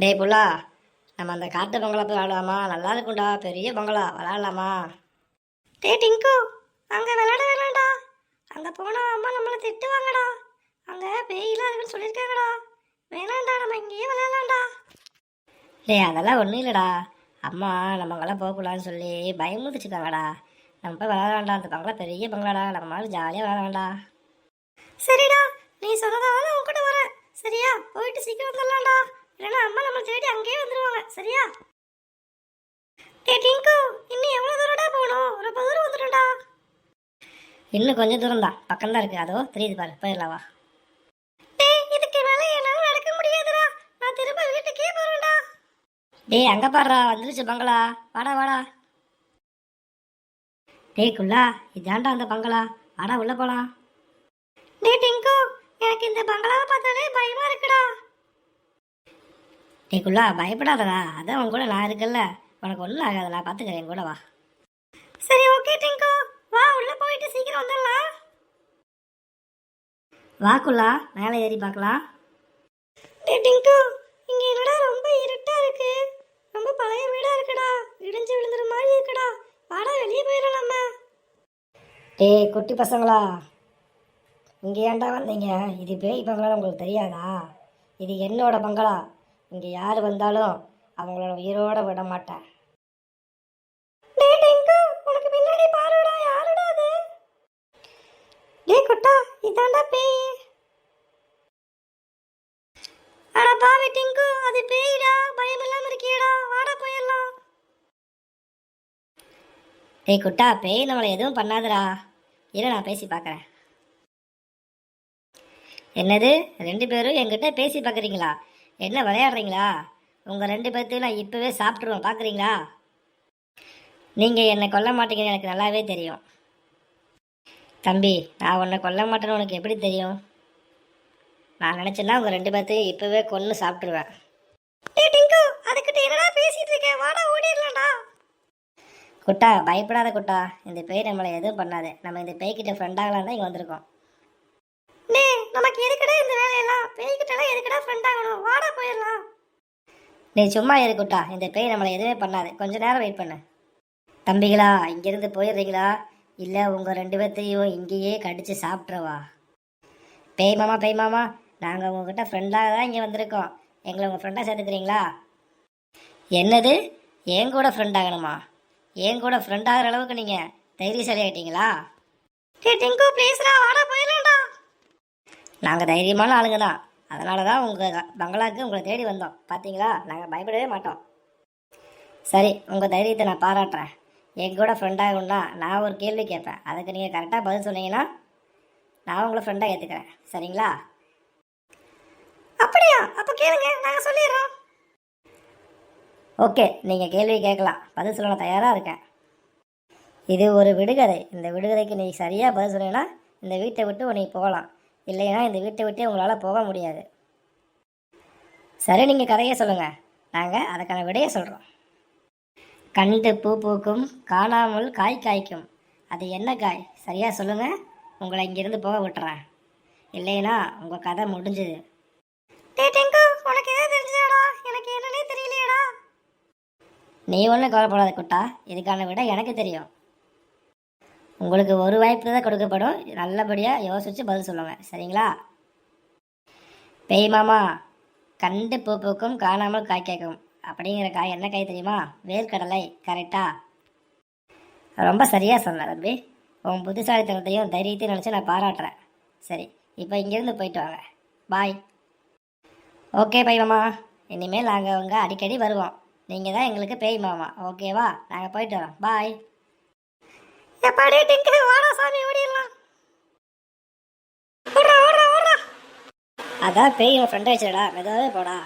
டேய் புல்லா நம்ம அந்த காட்டு பொங்கலா போய் விளாடலாமா நல்லா இருக்கும்டா பெரிய பொங்கலா விளாடலாமா? டே டிங்கு அங்கே விளாட வேணாம்டா அங்கே போனால் அம்மா நம்மளை திட்டுவாங்கடா. அங்கே பேயெல்லாம் இருக்குன்னு சொல்லியிருக்காங்கடா. வேணாம்டா நம்ம இங்கேயே விளையாடலாம்டா. டேய் அதெல்லாம் ஒன்றும் இல்லைடா. அம்மா நம்ம அங்கெல்லாம் போகக்கூடாதுன்னு சொல்லி பயமுறுத்துச்சுக்காங்கடா நம்ம போய் விளாடலாம்டா அந்த பங்களா பெரிய பங்களாடா நம்ம மாதிரி ஜாலியாக விளாடலாம்டா சரிடா நீ சொன்னதால உன் கூட வரேன். சரியா? போயிட்டு சீக்கிரம் வந்துடலாம்டா. இல்லைன்னா அம்மா நம்ம தேடி அங்கேயே வந்துருவாங்க. சரியா? டே டிங்கு இன்னும் எவ்வளோ தூரம்டா போகணும்? ரொம்ப தூரம் வந்துடும்டா. இன்னும் கொஞ்சம் தூரம் தான் பக்கம் தான் இருக்கு. அதோ தெரியுது பாரு. போயிடலாம் வா. டேய் இதுக்கு மேலே என்னால் நடக்க முடியாதுடா. நான் திரும்ப வீட்டுக்கே போறேன்டா. டேய் அங்க பாடுறா வந்துருச்சு பங்களா. வாடா வாடா. டேய் குள்ளா இதாண்டா அந்த பங்களா. வாடா உள்ள போலாம். டேய் டிங்கு எனக்கு இந்த பங்களாவை பார்த்தாலே பயமா இருக்குடா. டே குள்ளா பயப்படாதடா. அதான் உன் கூட நான் இருக்கல்ல உனக்கு ஒன்றும் ஆகாதடா. பார்த்துக்கிறேன் என் கூட வா. சரி ஓகே டிங்கு. வா உள்ள போயிட்டு சீக்கிரம் வந்துடலாம். வா குள்ளா மேலே ஏறி பார்க்கலாம். டேய் டிங்கு. இங்க என்னடா ரொம்ப இருட்டா இருக்கு. ரொம்ப பழைய வீடா இருக்குடா. இடிஞ்சு விழுந்துற மாதிரி இருக்குடா. வாடா வெளியே போயிடலாம் நம்ம. டேய் குட்டி பசங்களா. இங்கே ஏன்டா வந்தீங்க? இது பேய் பங்களான்னு உங்களுக்கு தெரியாதா? இது என்னோட பங்களா. இங்கே யார் வந்தாலும் அவங்களோட உயிரோட விட மாட்டேன். குட்டா இதாண்டா பேய். அட பாவி டிங்கு அது பேய்டா பயம் இல்லாம இருக்கியடா வாடா போயிடலாம். டேய் குட்டா பேய் நம்மளை எதுவும் பண்ணாதடா. இரு நான் பேசி பார்க்குறேன் என்னது? ரெண்டு பேரும் என்கிட்ட பேசி பார்க்குறீங்களா என்ன விளையாடுறீங்களா? உங்கள் ரெண்டு பேர்த்தையும் நான் இப்போவே சாப்பிட்ருவேன் பார்க்குறீங்களா நீங்கள் என்னை கொல்ல மாட்டீங்கன்னு எனக்கு நல்லாவே தெரியும். தம்பி நான் உன்னை கொல்ல மாட்டேன்னு உனக்கு எப்படி தெரியும்? நான் நினச்சேன்னா உங்கள் ரெண்டு பேர்த்தையும் இப்போவே கொன்று சாப்பிட்ருவேன் அதுக்கிட்ட என்னடா பேசிகிட்டு இருக்கேன் வாடா ஓடிடலாம்டா. குட்டா பயப்படாத குட்டா. இந்த பேய் நம்மளை எதுவும் பண்ணாது. நம்ம இந்த பேய்கிட்ட ஃப்ரெண்ட் ஆகலாம் தான் இங்கே வந்திருக்கோம். டே நமக்கு எதுக்கு பேய்கிட்டலாம் எதுக்குடா ஃப்ரெண்ட் ஆகணும்? வாடா போயிடலாம். நீ சும்மா இருக்கட்டா இந்த பேய் நம்மளை எதுவுமே பண்ணாது. கொஞ்ச நேரம் வெயிட் பண்ணு. தம்பிகளா இங்கேருந்து போயிடுறீங்களா? இல்லை உங்கள் ரெண்டு பேர்த்தையும் இங்கேயே கடித்து சாப்பிட்றவா பேய் மாமா பேய் மாமா நாங்கள் உங்ககிட்ட ஃப்ரெண்டாக தான் இங்கே வந்திருக்கோம். எங்களை உங்கள் ஃப்ரெண்டாக சேர்த்துக்கிறீங்களா? என்னது? என் கூட ஃப்ரெண்ட் ஆகணுமா? என் கூட ஃப்ரெண்ட் ஆகிற அளவுக்கு நீங்கள் தைரியசாலி ஆகிட்டீங்களா டே டிங்கு ப்ளீஸ்ரா வாடா போயிடலாம்டா. நாங்கள் தைரியமான ஆளுங்க தான். அதனால தான் உங்கள் பங்களாவுக்கு உங்களை தேடி வந்தோம். பார்த்தீங்களா நாங்கள் பயப்படவே மாட்டோம். சரி உங்கள் தைரியத்தை நான் பாராட்டுறேன். என் கூட ஃப்ரெண்டாகணும்னா நான் ஒரு கேள்வி கேட்பேன். அதுக்கு நீங்கள் கரெக்டாக பதில் சொன்னீங்கன்னா நான் உங்களை ஃப்ரெண்டாக ஏற்றுக்கிறேன் சரிங்களா? அப்படியா? அப்போ கேளுங்க நாங்கள் சொல்லிடுறோம். ஓகே நீங்கள் கேள்வி கேட்கலாம். பதில் சொல்ல நான் தயாராக இருக்கேன். இது ஒரு விடுகதை. இந்த விடுகதைக்கு நீ சரியாக பதில் சொன்னீங்கன்னா இந்த வீட்டை விட்டு நீ போகலாம். இல்லைன்னா இந்த வீட்டை விட்டே உங்களால் போக முடியாது. சரி நீங்கள் கதையை சொல்லுங்கள் நாங்கள் அதுக்கான விடையை சொல்கிறோம் கண்டு பூ பூக்கும் காணாமல் காய் காய்க்கும். அது என்ன காய்? சரியாக சொல்லுங்கள் உங்களை இங்கேருந்து போக விட்டுறேன். இல்லைன்னா உங்கள் கதை முடிஞ்சுது. உனக்கு எதாவது தெரிஞ்சதாடா? எனக்கு என்னன்னே தெரியலையடா. நீ ஒன்றும் கவலைப்படாத குட்டா. இதுக்கான விட எனக்கு தெரியும். உங்களுக்கு ஒரு வாய்ப்பு தான் கொடுக்கப்படும். நல்லபடியாக யோசித்து பதில் சொல்லுங்க. சரிங்களா? பெய் மாமா கண்டு பூ பூக்கும் காணாமல் காய் கேட்கும் அப்படிங்கிற காய் என்ன காய் தெரியுமா? வேர்க்கடலை. கரெக்டா? ரொம்ப சரியாக சொன்னேன் தம்பி. உன் புத்திசாலித்தனத்தையும் தைரியத்தையும் நினச்சி நான் பாராட்டுறேன். சரி இப்போ இங்கேருந்து போயிட்டு வாங்க. பாய். ஓகே பை மாமா. இனிமேல் நாங்கள் அவங்க அடிக்கடி வருவோம். நீங்கள் தான் எங்களுக்கு பேய் மாமா. ஓகேவா? நாங்கள் போயிட்டு வரோம். பாய். எப்பாடி டிங்கு வாடா சாமி ஓடிடலாம். அதான் பேய் உன் ஃப்ரெண்டை வச்சுடா மெதுவாகவே போடா.